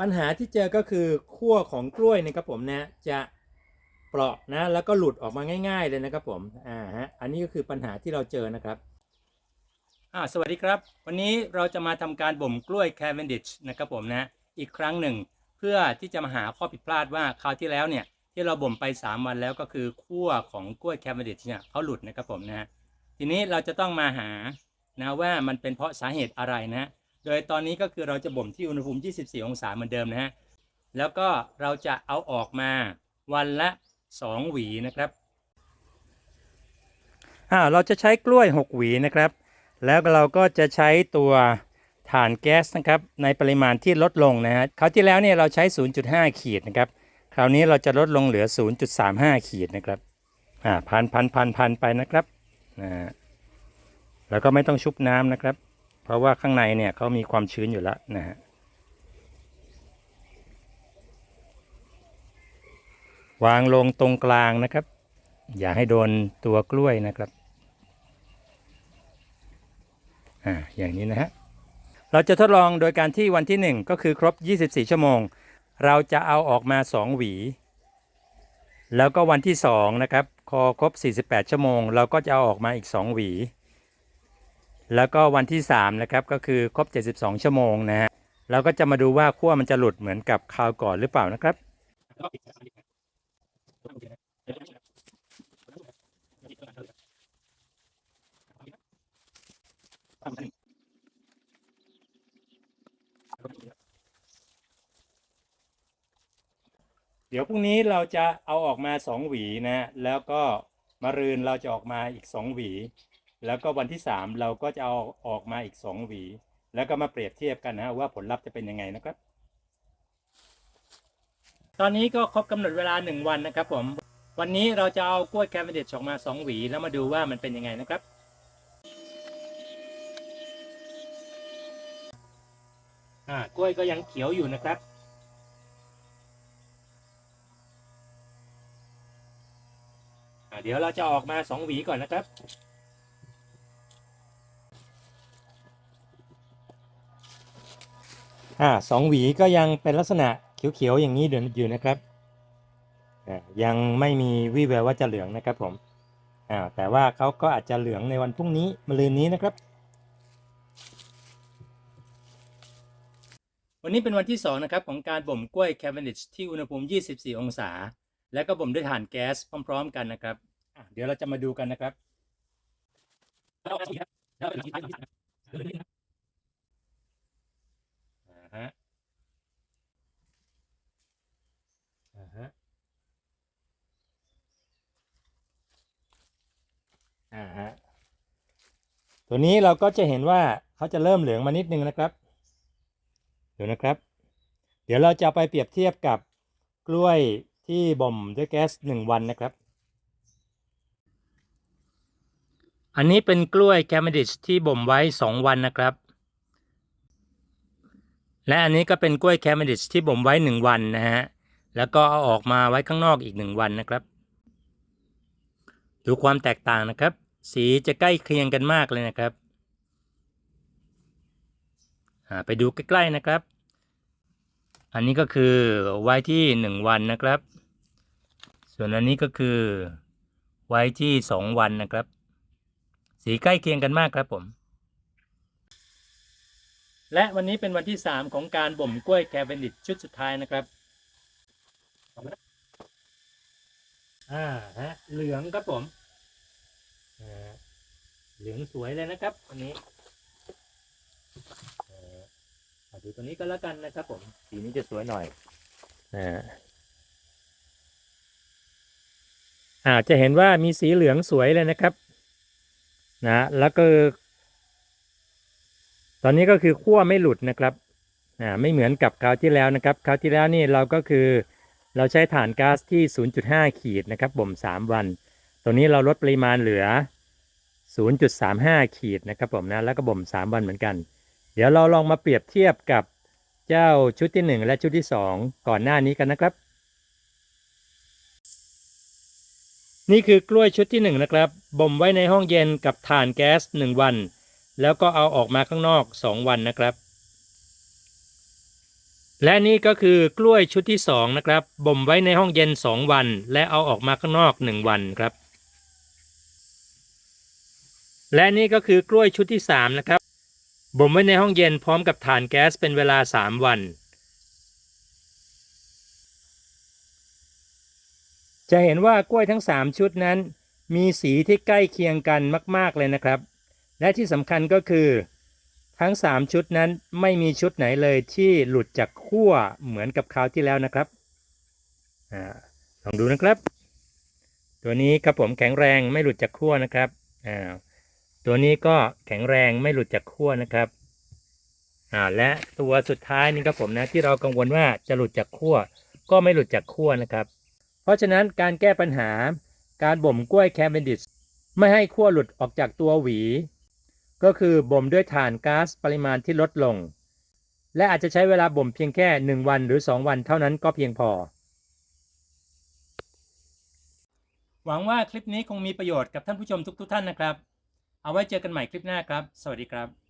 ปัญหาที่เจอก็คือขั้วของกล้วยนะครับผมนะจะเปราะนะแล้วก็หลุดออกมาง่าย ๆเลยนะครับผมอ่าฮะอันนี้ก็คือปัญหาที่เราเจอนะครับอ่าสวัสดีครับ วันนี้เราจะมาทำการบ่มกล้วย Cavendish นะครับผมนะอีกครั้งหนึ่ง เพื่อที่จะมาหาข้อผิดพลาดว่าคราวที่แล้วเนี่ยที่เราบ่มไป 3 วันแล้วก็คือขั้วของกล้วย Cavendish เนี่ยเขาหลุดนะครับผมนะทีนี้เราจะต้องมาหานะว่ามันเป็นเพราะสาเหตุอะไรนะ โดยตอนนี้ก็คือเราจะบ่มที่อุณหภูมิ 24 องศาเหมือนเดิมนะฮะ แล้วก็เราจะเอาออกมาวันละ 2 หวีนะครับอ่าเราจะใช้กล้วย 6 หวีนะครับ แล้วเราก็จะใช้ตัวถ่านแก๊สนะครับในปริมาณที่ลดลงนะฮะคราวที่แล้วเนี่ยเราใช้ 0.5 ขีดนะครับ คราวนี้เราจะลดลงเหลือ 0.35 ขีดนะครับอ่าพันพันพันพันไปนะครับนะฮะแล้วก็ไม่ต้องชุบน้ำนะครับ เพราะว่าข้างในเนี่ยเขามีความชื้นอยู่แล้วนะฮะวางลงตรงกลางนะครับ อย่าให้โดนตัวกล้วยนะครับอ่าอย่างนี้นะฮะเราจะทดลองโดยการที่วันที่ 1 ก็คือครบ 24 ชั่วโมง เราจะเอาออกมา 2 หวี แล้วก็วันที่2นะครับพอครบ 48 ชั่วโมง เราก็จะเอาออกมาอีก 2 หวี แล้วก็วันที่3นะครับก็คือครบ 72 ชั่วโมงนะฮะเราก็จะมาดูว่าขั้วมันจะหลุดเหมือนกับคราวก่อนหรือเปล่านะครับ เดี๋ยวพรุ่งนี้เราจะเอาออกมา 2 หวีนะ แล้วก็มารืนเราจะออกมาอีก 2 หวี แล้วก็วันที่ 3 เราก็จะเอาออกมาอีก 2 หวี แล้วก็มาเปรียบเทียบกันนะว่าผลลัพธ์จะเป็นยังไงนะครับ ตอนนี้ก็ครบกำหนดเวลา 1 วันนะครับผม วันนี้เราจะเอากล้วยแคมเบเดชออกมา 2 หวี แล้วมาดูว่ามันเป็นยังไงนะครับ อ่ากล้วยก็ยังเขียวอยู่นะครับอ่าเดี๋ยวเราจะออกมา 2 หวีก่อนนะครับ อ่าสองหวีก็ยังเป็นลักษณะเขียวๆอย่างนี้อยู่นะครับยังไม่มีวี่แววว่าจะเหลืองนะครับผมอ่าแต่ว่าเขาก็อาจจะเหลืองในวันพรุ่งนี้มะรืนนี้นะครับ วันนี้เป็นวันที่ 2 นะครับ ของการบ่มกล้วย Cavendish ที่อุณหภูมิ 24 องศา และก็บ่มด้วยถ่านแก๊สพร้อม ๆ กันนะครับเดี๋ยวเราจะมาดูกันนะครับ อ่าฮะ อ่าฮะ อ่าฮะตัวนี้เราก็จะเห็นว่าเขาจะเริ่มเหลืองมานิดนึงนะครับเดี๋ยวนะครับ เดี๋ยวเราจะไปเปรียบเทียบกับกล้วยที่บ่มด้วยแก๊สหนึ่งวันนะครับ อันนี้เป็นกล้วยแคมดิชที่บ่มไว้2วันนะครับ และอันนี้ก็เป็นกล้วยแคมดิชที่บ่มไว้1วันนะฮะ แล้วก็เอาออกมาไว้ข้างนอกอีก1วันนะครับ ดูความแตกต่างนะครับ สีจะใกล้เคียงกันมากเลยนะครับไปดูใกล้ๆนะครับ อันนี้ก็คือไว้ที่ 1 วันนะครับ ส่วนอันนี้ก็คือไว้ที่ 2 วันนะครับ สีใกล้เคียงกันมากครับผม และวันนี้เป็นวันที่ 3 ของการบ่มกล้วยแคเวนดิชชุดสุดท้ายนะครับอ่าฮะเหลืองครับผม เหลืองสวยเลยนะครับวันนี้เอ่อเอาดูตัวนี้ก็แล้วกันนะครับผมสีนี้จะสวยหน่อยอ่าอ่าจะเห็นว่ามีสีเหลืองสวยเลยนะครับนะแล้วก็ ตอนนี้ก็คือขั้วไม่หลุดนะครับอ่าไม่เหมือนกับคราวที่แล้วนะครับคราวที่แล้วนี่เราก็คือเราใช้ถ่านก๊าซที่ 0.5 ขีดนะครับบ่ม 3 วัน ตัวนี้เราลดปริมาณเหลือ 0.35 ขีดนะครับผมนะ แล้วก็บ่ม 3 วันเหมือนกัน เดี๋ยวเราลองมาเปรียบเทียบกับเจ้าชุดที่ 1 และชุดที่ 2 ก่อนหน้านี้กันนะครับ นี่คือกล้วยชุดที่ 1 นะครับ บ่มไว้ในห้องเย็นกับถ่านแก๊ส 1 วัน แล้วก็เอาออกมาข้างนอก 2 วันนะครับ และนี่ก็คือกล้วยชุดที่สองนะครับ บ่มไว้ในห้องเย็นสองวัน และเอาออกมาข้างนอกหนึ่งวันครับ และนี่ก็คือกล้วยชุดที่สามนะครับ บ่มไว้ในห้องเย็นพร้อมกับถ่านแก๊สเป็นเวลาสามวัน จะเห็นว่ากล้วยทั้ง 3 ชุดนั้น มีสีที่ใกล้เคียงกันมาก ๆ เลยนะครับ และที่สำคัญก็คือ ทั้ง 3 ชุดนั้นไม่มีชุดไหนเลยที่หลุดจากขั้วเหมือนกับคราวที่แล้วนะครับอลองดูนะครับ ตัวนี้ครับผมแข็งแรงไม่หลุดจากขั้วนะครับอ่า ตัวนี้ก็แข็งแรงไม่หลุดจากขั้วนะครับอ่าและตัวสุดท้ายนี่ครับผมนะที่เรากังวลว่าจะหลุดจากขั้วก็ไม่หลุดจากขั้วนะครับ เพราะฉะนั้นการแก้ปัญหาการบ่มกล้วยแคมเบนดิสไม่ให้ขั้วหลุดออกจากตัวหวี ก็คือบ่มด้วยถ่านก๊าซปริมาณที่ลดลง และอาจจะใช้เวลาบ่มเพียงแค่ 1 วันหรือ 2 วันเท่านั้นก็เพียงพอ หวังว่าคลิปนี้คงมีประโยชน์กับท่านผู้ชมทุกๆทท่านนะครับ เอาไว้เจอกันใหม่คลิปหน้าครับ สวัสดีครับ